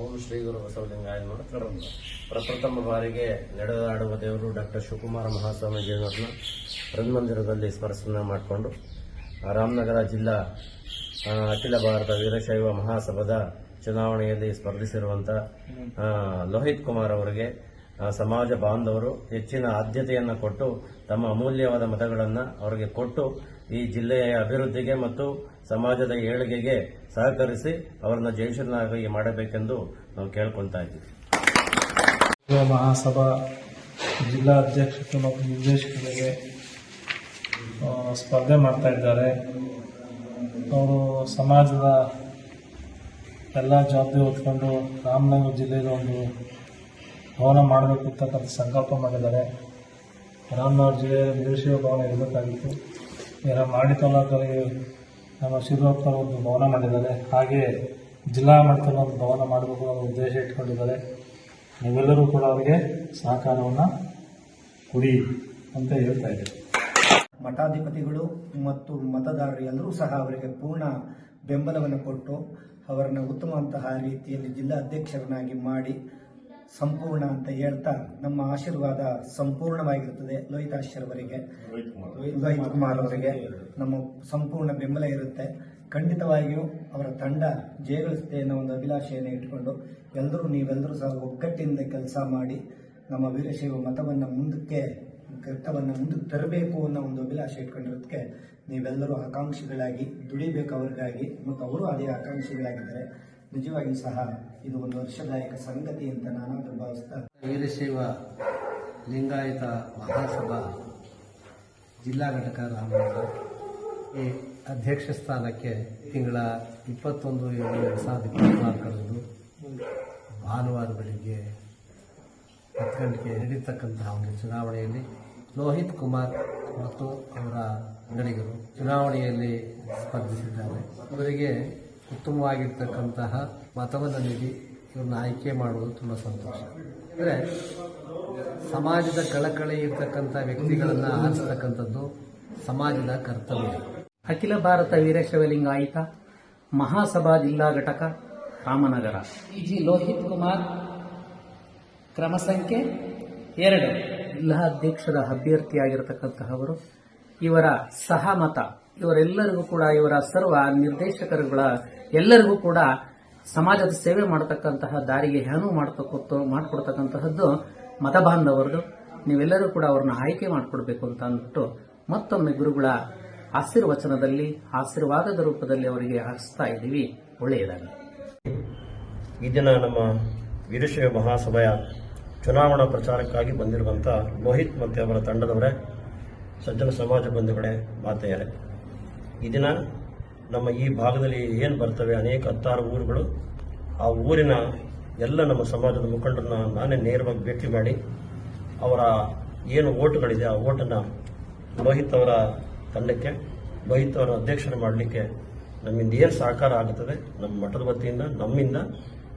ಓಂ ಶ್ರೀ ಗುರು ಬಸವಲಿಂಗಾಯ ನಮಃ. ಪ್ರಪ್ರಥಮ ಬಾರಿಗೆ ನಡೆದಾಡುವ ದೇವರು ಡಾಕ್ಟರ್ ಶಿವಕುಮಾರ ಮಹಾಸ್ವಾಮೀಜಿಯವರನ್ನ ರಂಗಮಂದಿರದಲ್ಲಿ ಸ್ಮರಿಸನ್ನ ಮಾಡಿಕೊಂಡು, ರಾಮನಗರ ಜಿಲ್ಲಾ ಅಖಿಲ ಭಾರತ ವೀರಶೈವ ಮಹಾಸಭಾದ ಚುನಾವಣೆಯಲ್ಲಿ ಸ್ಪರ್ಧಿಸಿರುವಂಥ ಲೋಹಿತ್ ಕುಮಾರ್ ಅವರಿಗೆ ಸಮಾಜ ಬಾಂಧವರು ಹೆಚ್ಚಿನ ಆದ್ಯತೆಯನ್ನು ಕೊಟ್ಟು ತಮ್ಮ ಅಮೂಲ್ಯವಾದ ಮತಗಳನ್ನು ಅವರಿಗೆ ಕೊಟ್ಟು ಈ ಜಿಲ್ಲೆಯ ಅಭಿವೃದ್ಧಿಗೆ ಮತ್ತು ಸಮಾಜದ ಏಳಿಗೆಗೆ ಸಹಕರಿಸಿ ಅವರನ್ನ ಜಯಶೀಲನಾಗಿ ಮಾಡಬೇಕೆಂದು ನಾವು ಕೇಳ್ಕೊಳ್ತಾ ಇದ್ದೀವಿ. ಮಹಾಸಭಾ ಜಿಲ್ಲಾ ಅಧ್ಯಕ್ಷತೆ ಮತ್ತು ನಿರ್ದೇಶಕರಿಗೆ ಸ್ಪರ್ಧೆ ಮಾಡ್ತಾ ಇದ್ದಾರೆ. ಅವರು ಸಮಾಜದ ಎಲ್ಲ ಜವಾಬ್ದಾರಿ ಹೊತ್ಕೊಂಡು ರಾಮನಗರ ಜಿಲ್ಲೆಯ ಒಂದು ಭವನ ಮಾಡಬೇಕು ಅಂತಕ್ಕಂಥ ಸಂಕಲ್ಪ ಮಾಡಿದ್ದಾರೆ. ರಾಮನಗರ ಜಿಲ್ಲೆಯ ವೀರಶೈವ ಭವನ ಇರಬೇಕಾಗಿತ್ತು. ಈಗ ಮಾಡಿ ತಾಲೂಕಲ್ಲಿ ನಮ್ಮ ಶಿವರಾಪ್ತರ ಒಂದು ಭವನ ಮಾಡಿದ್ದಾರೆ. ಹಾಗೆ ಜಿಲ್ಲಾ ಮಟ್ಟದಲ್ಲಿ ಒಂದು ಭವನ ಮಾಡಬೇಕು ಅನ್ನೋ ಉದ್ದೇಶ ಇಟ್ಕೊಂಡಿದ್ದಾರೆ. ನೀವೆಲ್ಲರೂ ಕೂಡ ಅವರಿಗೆ ಸಹಕಾರವನ್ನು ಕೊಡಿ ಅಂತ ಹೇಳ್ತಾ ಇದ್ದೀವಿ ಮಠಾಧಿಪತಿಗಳು ಮತ್ತು ಮತದಾರರು ಎಲ್ಲರೂ ಸಹ ಅವರಿಗೆ ಪೂರ್ಣ ಬೆಂಬಲವನ್ನು ಕೊಟ್ಟು ಅವರನ್ನು ಉತ್ತಮವಂತಹ ರೀತಿಯಲ್ಲಿ ಜಿಲ್ಲಾ ಅಧ್ಯಕ್ಷರನ್ನಾಗಿ ಮಾಡಿ ಸಂಪೂರ್ಣ ಅಂತ ಹೇಳ್ತಾ ನಮ್ಮ ಆಶೀರ್ವಾದ ಸಂಪೂರ್ಣವಾಗಿರುತ್ತದೆ. ಲೋಹಿತಾಶ್ವರವರಿಗೆ ಲೋಹಿತ್ ಕುಮಾರ್. ಅವರಿಗೆ ನಮ್ಮ ಸಂಪೂರ್ಣ ಬೆಂಬಲ ಇರುತ್ತೆ. ಖಂಡಿತವಾಗಿಯೂ ಅವರ ತಂಡ ಜಯಗಳಿಸುತ್ತೆ ಅನ್ನೋ ಒಂದು ಅಭಿಲಾಷೆಯನ್ನು ಇಟ್ಕೊಂಡು ಎಲ್ಲರೂ ನೀವೆಲ್ಲರೂ ಸಹ ಒಗ್ಗಟ್ಟಿನಿಂದ ಕೆಲಸ ಮಾಡಿ ನಮ್ಮ ವೀರಶೈವ ಮತವನ್ನು ಮುಂದಕ್ಕೆ ಘಟ್ಟವನ್ನು ಮುಂದಕ್ಕೆ ತರಬೇಕು ಅನ್ನೋ ಒಂದು ಅಭಿಲಾಷೆ ಇಟ್ಕೊಂಡಿರೋದಕ್ಕೆ ನೀವೆಲ್ಲರೂ ಆಕಾಂಕ್ಷಿಗಳಾಗಿ ದುಡಿಬೇಕು ಅವ್ರಿಗಾಗಿ ಮತ್ತು ಅವರು ಅದೇ ಆಕಾಂಕ್ಷಿಗಳಾಗಿದ್ದಾರೆ. ನಿಜವಾಗಿ ಸಹ ಇದು ಒಂದು ವರ್ಷದಾಯಕ ಸಂಗತಿ ಅಂತ ನಾನಾದರೂ ಭಾವಿಸ್ತಾ ವೀರಶೈವ ಲಿಂಗಾಯತ ಮಹಾಸಭಾ ಜಿಲ್ಲಾ ಘಟಕ ರಾಮನಗರ ಈ ಅಧ್ಯಕ್ಷ ಸ್ಥಾನಕ್ಕೆ ತಿಂಗಳ ಇಪ್ಪತ್ತೊಂದು ಏಳು ಎರಡು ಸಾವಿರದ ಇಪ್ಪತ್ನಾಲ್ಕರಂದು ಭಾನುವಾರ ಬೆಳಿಗ್ಗೆ ಹತ್ತು ಗಂಟೆಗೆ ನಡೀತಕ್ಕಂತಹ ಒಂದು ಚುನಾವಣೆಯಲ್ಲಿ ಲೋಹಿತ್ ಕುಮಾರ್ ಮತ್ತು ಅವರ ಅಂಗಡಿಗರು ಚುನಾವಣೆಯಲ್ಲಿ ಸ್ಪರ್ಧಿಸಿದ್ದಾರೆ. ಇವರಿಗೆ ಉತ್ತಮವಾಗಿರ್ತಕ್ಕಂತಹ ಮತವನ್ನು ನೀಡಿ ಇವ್ರನ್ನ ಆಯ್ಕೆ ಮಾಡುವುದು ತುಂಬ ಸಂತೋಷ. ಅಂದರೆ ಸಮಾಜದ ಕಳಕಳಿ ಇರ್ತಕ್ಕಂಥ ವ್ಯಕ್ತಿಗಳನ್ನು ಆರಿಸ್ತಕ್ಕಂಥದ್ದು ಸಮಾಜದ ಕರ್ತವ್ಯ. ಅಖಿಲ ಭಾರತ ವೀರಶೈವ ಲಿಂಗಾಯತ ಮಹಾಸಭಾ ಜಿಲ್ಲಾ ಘಟಕ ರಾಮನಗರ. ಜಿ ಲೋಹಿತ್ ಕುಮಾರ್ ಕ್ರಮ ಸಂಖ್ಯೆ ಎರಡು. ಜಿಲ್ಲಾ ಅಧ್ಯಕ್ಷರ ಅಭ್ಯರ್ಥಿಯಾಗಿರತಕ್ಕಂತಹವರು ಇವರ ಸಹಮತ ಇವರೆಲ್ಲರಿಗೂ ಕೂಡ, ಇವರ ಸರ್ವ ನಿರ್ದೇಶಕರುಗಳ ಎಲ್ಲರಿಗೂ ಕೂಡ ಸಮಾಜದ ಸೇವೆ ಮಾಡತಕ್ಕಂತಹ ದಾರಿಗೆ ಅನುವು ಮಾಡತಕ್ಕ ಮಾಡಿಕೊಡ್ತಕ್ಕಂತಹದ್ದು ಮತ ಬಾಂಧವರದು ನೀವೆಲ್ಲರೂ ಕೂಡ ಅವ್ರನ್ನ ಆಯ್ಕೆ ಮಾಡಿಕೊಡ್ಬೇಕು ಅಂತ ಅಂದ್ಬಿಟ್ಟು ಮತ್ತೊಮ್ಮೆ ಗುರುಗಳ ಆಶೀರ್ವಚನದಲ್ಲಿ, ಆಶೀರ್ವಾದದ ರೂಪದಲ್ಲಿ ಅವರಿಗೆ ಹರಿಸ್ತಾ ಇದ್ದೀವಿ. ಒಳ್ಳೆಯದಾಗಲಿ. ಈ ದಿನ ನಮ್ಮ ವೀರಶೈವ ಮಹಾಸಭೆಯ ಚುನಾವಣಾ ಪ್ರಚಾರಕ್ಕಾಗಿ ಬಂದಿರುವಂಥ ಲೋಹಿತ್ ಮತ್ತೆ ಅವರ ತಂಡದವರೇ, ಸಜ್ಜನ ಸಮಾಜ ಬಂಧುಗಳೇ, ಮಾತೆಯರೇ. ಈ ನಮ್ಮ ಈ ಭಾಗದಲ್ಲಿ ಏನು ಬರ್ತವೆ ಅನೇಕ ಹತ್ತಾರು ಊರುಗಳು, ಆ ಊರಿನ ಎಲ್ಲ ನಮ್ಮ ಸಮಾಜದ ಮುಖಂಡರನ್ನ ನಾನೇ ನೇರವಾಗಿ ಭೇಟಿ ಮಾಡಿ ಅವರ ಏನು ಓಟುಗಳಿದೆ, ಆ ಓಟನ್ನು ಲೋಹಿತ್ ಅವರ ತಂಡಕ್ಕೆ ಲೋಹಿತ್ ಅವರ ಅಧ್ಯಕ್ಷರು ಮಾಡಲಿಕ್ಕೆ ನಮ್ಮಿಂದ ಏನು ಸಹಕಾರ ಆಗುತ್ತದೆ, ನಮ್ಮ ಮಠದ ವತಿಯಿಂದ, ನಮ್ಮಿಂದ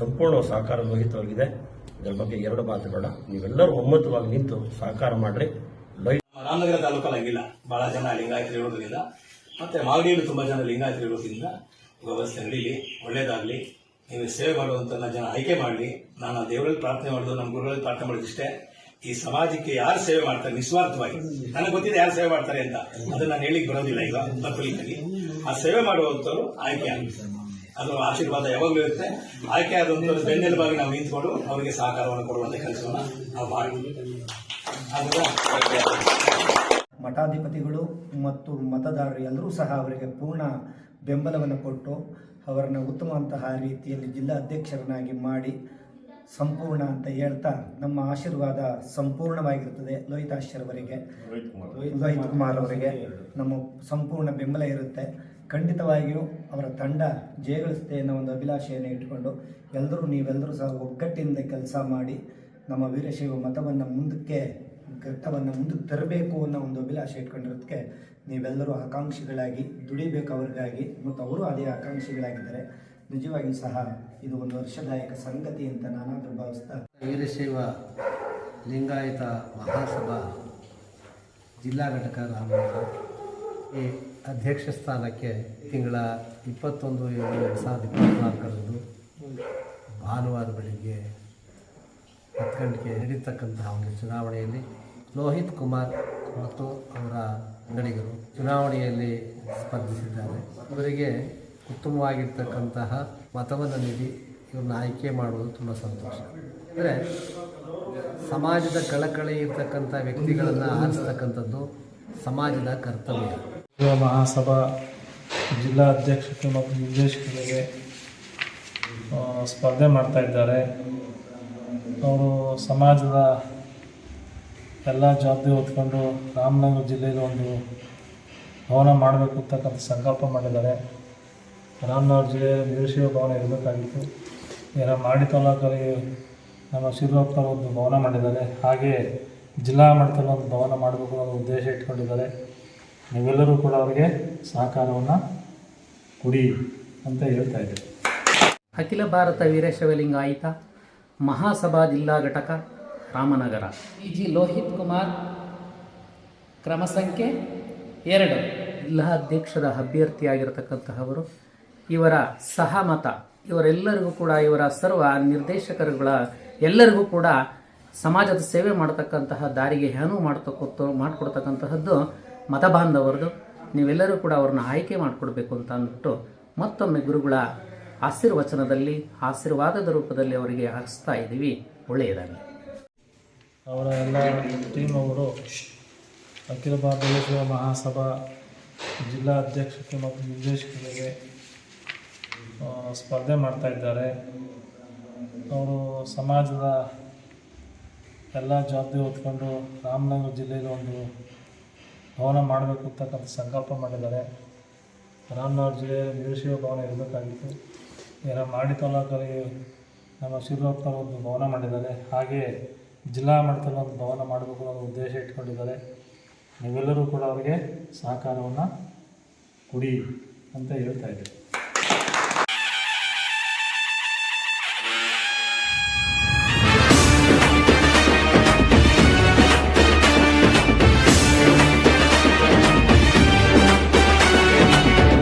ಸಂಪೂರ್ಣ ಸಹಕಾರ ಲೋಹಿತ್ ಅವರಿಗಿದೆ. ಇದರ ಬಗ್ಗೆ ಎರಡು ಮಾತು ಬೇಡ. ನೀವೆಲ್ಲರೂ ಒಮ್ಮತವಾಗಿ ನಿಂತು ಸಹಕಾರ ಮಾಡ್ರಿ. ರಾಮನಗರ ತಾಲೂಕಲ್ಲಿ ಹಂಗಿಲ್ಲ. ಬಹಳ ಜನ ಲಿಂಗಾಯತರು ಇರೋದ್ರಿಂದ ಮತ್ತೆ ಮಾಗಡಿಯಲ್ಲೂ ತುಂಬಾ ಜನ ಲಿಂಗಾಯತರು ಇರೋದ್ರಿಂದ ವ್ಯವಸ್ಥೆ ನಡೀಲಿ, ಒಳ್ಳೇದಾಗ್ಲಿ, ನೀವು ಸೇವೆ ಮಾಡುವಂತ ಜನ ಆಯ್ಕೆ ಮಾಡಲಿ. ನಾನು ದೇವರಲ್ಲಿ ಪ್ರಾರ್ಥನೆ ಮಾಡೋದು, ನಮ್ಮ ಗುರುಗಳಲ್ಲಿ ಪ್ರಾರ್ಥನೆ ಮಾಡೋದಿಷ್ಟೇ ಈ ಸಮಾಜಕ್ಕೆ ಯಾರು ಸೇವೆ ಮಾಡ್ತಾರೆ? ನಿಸ್ವಾರ್ಥವಾಗಿ. ನನಗೆ ಗೊತ್ತಿದೆ ಯಾರು ಸೇವೆ ಮಾಡ್ತಾರೆ ಅಂತ. ಅದನ್ನ ನಾನು ಹೇಳಿಕ್ ಬರೋದಿಲ್ಲ ಈಗ ತಪ್ಪಲಿಕ್ಕಾಗಿ ಆ ಸೇವೆ ಮಾಡುವಂತವ್ರು ಆಯ್ಕೆ ಆಗಲಿ. ಅದು ಆಶೀರ್ವಾದ ಯಾವಾಗಲೂ ಇರುತ್ತೆ. ಆಯ್ಕೆ ಆದಂಥವ್ರು ಬೆನ್ನೆಲುಬಾಗಿ ನಾವು ನಿಂತ್ಕೊಂಡು ಅವರಿಗೆ ಸಹಕಾರವನ್ನು ಕೊಡುವಂತ ಕೆಲಸವನ್ನು ನಾವು ಮಾಡಿ ಮಠಾಧಿಪತಿಗಳು ಮತ್ತು ಮತದಾರರು ಎಲ್ಲರೂ ಸಹ ಅವರಿಗೆ ಪೂರ್ಣ ಬೆಂಬಲವನ್ನು ಕೊಟ್ಟು ಅವರನ್ನು ಉತ್ತಮವಂತಹ ರೀತಿಯಲ್ಲಿ ಜಿಲ್ಲಾ ಅಧ್ಯಕ್ಷರನ್ನಾಗಿ ಮಾಡಿ ಸಂಪೂರ್ಣ ಅಂತ ಹೇಳ್ತಾ ನಮ್ಮ ಆಶೀರ್ವಾದ ಸಂಪೂರ್ಣವಾಗಿರುತ್ತದೆ ಲೋಹಿತಾಶ್ವರವರಿಗೆ ಲೋಹಿತ್ ಕುಮಾರ್ ಅವರಿಗೆ. ನಮ್ಮ ಸಂಪೂರ್ಣ ಬೆಂಬಲ ಇರುತ್ತೆ. ಖಂಡಿತವಾಗಿಯೂ ಅವರ ತಂಡ ಜಯಗಳಿಸುತ್ತೆ ಅನ್ನೋ ಒಂದು ಅಭಿಲಾಷೆಯನ್ನು ಇಟ್ಕೊಂಡು ಎಲ್ಲರೂ ನೀವೆಲ್ಲರೂ ಸಹ ಒಗ್ಗಟ್ಟಿನಿಂದ ಕೆಲಸ ಮಾಡಿ ನಮ್ಮ ವೀರಶೈವ ಮತವನ್ನು ಮುಂದಕ್ಕೆ ಘಟ್ಟವನ್ನು ಮುಂದಕ್ಕೆ ತರಬೇಕು ಅನ್ನೋ ಒಂದು ಅಭಿಲಾಷೆ ಇಟ್ಕೊಂಡಿರೋದಕ್ಕೆ ನೀವೆಲ್ಲರೂ ಆಕಾಂಕ್ಷಿಗಳಾಗಿ ದುಡಿಬೇಕು ಅವ್ರಿಗಾಗಿ ಮತ್ತು ಅವರು ಅದೇ ಆಕಾಂಕ್ಷಿಗಳಾಗಿದ್ದಾರೆ. ನಿಜವಾಗಿ ಸಹ ಇದು ಒಂದು ವರ್ಷದಾಯಕ ಸಂಗತಿ ಅಂತ ನಾನಾದರೂ ಭಾವಿಸ್ತಾ ವೀರಶೈವ ಲಿಂಗಾಯತ ಮಹಾಸಭಾ ಜಿಲ್ಲಾ ಘಟಕ ರಾಮನಗರ ಈ ಅಧ್ಯಕ್ಷ ಸ್ಥಾನಕ್ಕೆ ತಿಂಗಳ ಇಪ್ಪತ್ತೊಂದು ಏಳು ಎರಡು ಸಾವಿರದ ಇಪ್ಪತ್ನಾಲ್ಕರಂದು ಭಾನುವಾರ ಬೆಳಿಗ್ಗೆ ಹತ್ತು ಗಂಟೆಗೆ ನಡೀತಕ್ಕಂತಹ ಒಂದು ಚುನಾವಣೆಯಲ್ಲಿ ಲೋಹಿತ್ ಕುಮಾರ್ ಮತ್ತು ಅವರ ಅಂಗಡಿಗರು ಚುನಾವಣೆಯಲ್ಲಿ ಸ್ಪರ್ಧಿಸಿದ್ದಾರೆ. ಅವರಿಗೆ ಉತ್ತಮವಾಗಿರ್ತಕ್ಕಂತಹ ಮತವನ್ನು ನೀಡಿ ಇವ್ರನ್ನ ಆಯ್ಕೆ ಮಾಡುವುದು ತುಂಬ ಸಂತೋಷ. ಅಂದರೆ ಸಮಾಜದ ಕಳಕಳಿ ಇರ್ತಕ್ಕಂಥ ವ್ಯಕ್ತಿಗಳನ್ನು ಆರಿಸ್ತಕ್ಕಂಥದ್ದು ಸಮಾಜದ ಕರ್ತವ್ಯ. ಮಹಾಸಭಾ ಜಿಲ್ಲಾ ಅಧ್ಯಕ್ಷತೆ ಮತ್ತು ನಿರ್ದೇಶಕರಿಗೆ ಸ್ಪರ್ಧೆ ಮಾಡ್ತಾ ಇದ್ದಾರೆ. ಅವರು ಸಮಾಜದ ಎಲ್ಲ ಜವಾಬ್ದಾರಿ ಹೊತ್ಕೊಂಡು ರಾಮನಗರ ಜಿಲ್ಲೆಯಲ್ಲಿ ಒಂದು ಭವನ ಮಾಡಬೇಕು ಅಂತಕ್ಕಂಥ ಸಂಕಲ್ಪ ಮಾಡಿದ್ದಾರೆ. ರಾಮನಗರ ಜಿಲ್ಲೆಯಲ್ಲಿ ನಿರುಶಿವ ಭವನ ಇರಬೇಕಾಗಿತ್ತು. ಇದರ ಮಾಡಿ ತಾಲೂಕಲ್ಲಿ ನಮ್ಮ ಶಿವರಪ್ಪರು ಒಂದು ಭವನ ಮಾಡಿದ್ದಾರೆ. ಹಾಗೆ ಜಿಲ್ಲಾ ಮಟ್ಟದಲ್ಲಿ ಒಂದು ಭವನ ಮಾಡಬೇಕು ಅನ್ನೋ ಉದ್ದೇಶ ಇಟ್ಕೊಂಡಿದ್ದಾರೆ. ನೀವೆಲ್ಲರೂ ಕೂಡ ಅವರಿಗೆ ಸಹಕಾರವನ್ನು ಕೊಡಿ ಅಂತ ಹೇಳ್ತಾ ಇದ್ದೀವಿ. ಅಖಿಲ ಭಾರತ ವೀರಶೈವ ಆಯಿತ? ಮಹಾಸಭಾ ಜಿಲ್ಲಾ ಘಟಕ ರಾಮನಗರ. ಜಿ ಲೋಹಿತ್ ಕುಮಾರ್, ಕ್ರಮ ಸಂಖ್ಯೆ ಎರಡು. ಜಿಲ್ಲಾ ಅಧ್ಯಕ್ಷರ ಅಭ್ಯರ್ಥಿಯಾಗಿರತಕ್ಕಂತಹವರು, ಇವರ ಸಹಮತ, ಇವರೆಲ್ಲರಿಗೂ ಕೂಡ, ಇವರ ಸರ್ವ ನಿರ್ದೇಶಕರುಗಳ ಎಲ್ಲರಿಗೂ ಕೂಡ ಸಮಾಜದ ಸೇವೆ ಮಾಡತಕ್ಕಂತಹ ದಾರಿಗೆ ಅನುವು ಮಾಡ್ತಕ್ಕ ಮಾಡಿಕೊಡ್ತಕ್ಕಂತಹದ್ದು ಮತಬಾಂಧವರದು ನೀವೆಲ್ಲರೂ ಕೂಡ ಅವ್ರನ್ನ ಆಯ್ಕೆ ಮಾಡಿಕೊಡ್ಬೇಕು ಅಂತ ಅಂದ್ಬಿಟ್ಟು ಮತ್ತೊಮ್ಮೆ ಗುರುಗಳ ಆಶೀರ್ವಚನದಲ್ಲಿ, ಆಶೀರ್ವಾದದ ರೂಪದಲ್ಲಿ ಅವರಿಗೆ ಹರಿಸ್ತಾ ಇದ್ದೀವಿ ಒಳ್ಳೆಯದಾಗಲಿ. ಅವರ ಎಲ್ಲ ಟೀಮ್ ಅವರು ಅಖಿಲ ಭಾರತ ಮಹಾಸಭಾ ಜಿಲ್ಲಾ ಅಧ್ಯಕ್ಷತೆ ಮತ್ತು ನಿರ್ದೇಶಕರಿಗೆ ಸ್ಪರ್ಧೆ ಮಾಡ್ತಾ ಇದ್ದಾರೆ. ಅವರು ಸಮಾಜದ ಎಲ್ಲ ಜವಾಬ್ದಾರಿ ಹೊತ್ಕೊಂಡು ರಾಮನಗರ ಜಿಲ್ಲೆಯಲ್ಲಿ ಒಂದು ಭವನ ಮಾಡಬೇಕು ಅಂತಕ್ಕಂಥ ಸಂಕಲ್ಪ ಮಾಡಿದ್ದಾರೆ. ರಾಮನಗರ ಜಿಲ್ಲೆಯಲ್ಲಿ ನಿರುಶಿವ ಭವನ ಇರಬೇಕಾಗಿತ್ತು. ಏನೋ ಮಾಡಿ ತಾಲೂಕಲ್ಲಿ ನಮ್ಮ ಶಿವರಪ್ಪರು ಒಂದು ಭವನ ಮಾಡಿದ್ದಾರೆ. ಹಾಗೆ ಜಿಲ್ಲಾ ಮಟ್ಟದಲ್ಲಿ ಒಂದು ಭವನ ಮಾಡಬೇಕು ಅನ್ನೋ ಉದ್ದೇಶ ಇಟ್ಕೊಂಡಿದ್ದಾರೆ. ನೀವೆಲ್ಲರೂ ಕೂಡ ಅವರಿಗೆ ಸಹಕಾರವನ್ನು ಕೊಡಿ ಅಂತ ಹೇಳ್ತಾ ಇದ್ದೀವಿ.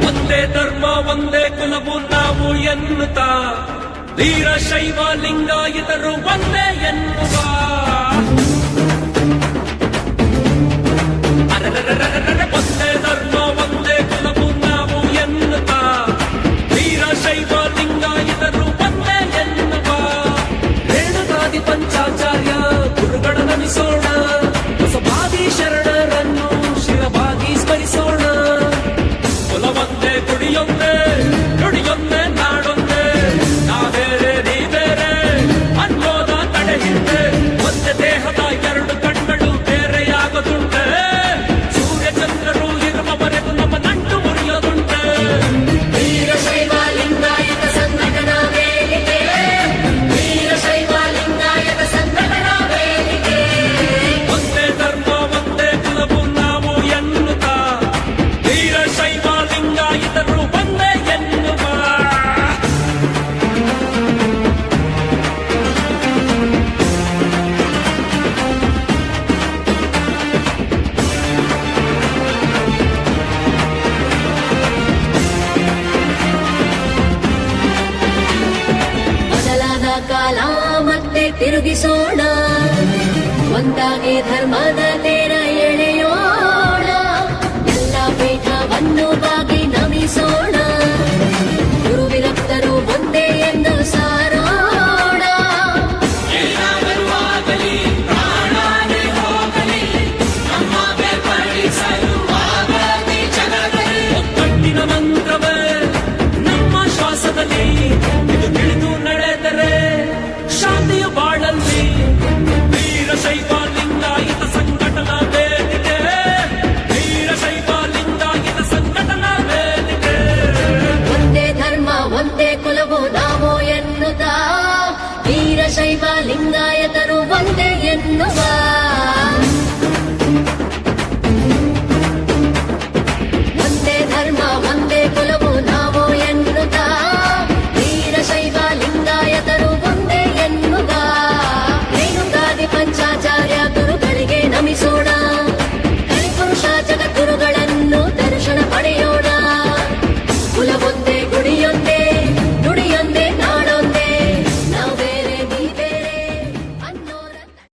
ಒಂದೇ ಶೈವ ಎನ್ನುತ್ತಾ, ವೀರಶೈವ ಲಿಂಗಾಯತರು ಒಂದೇ ಎನ್ನುವ धर्मद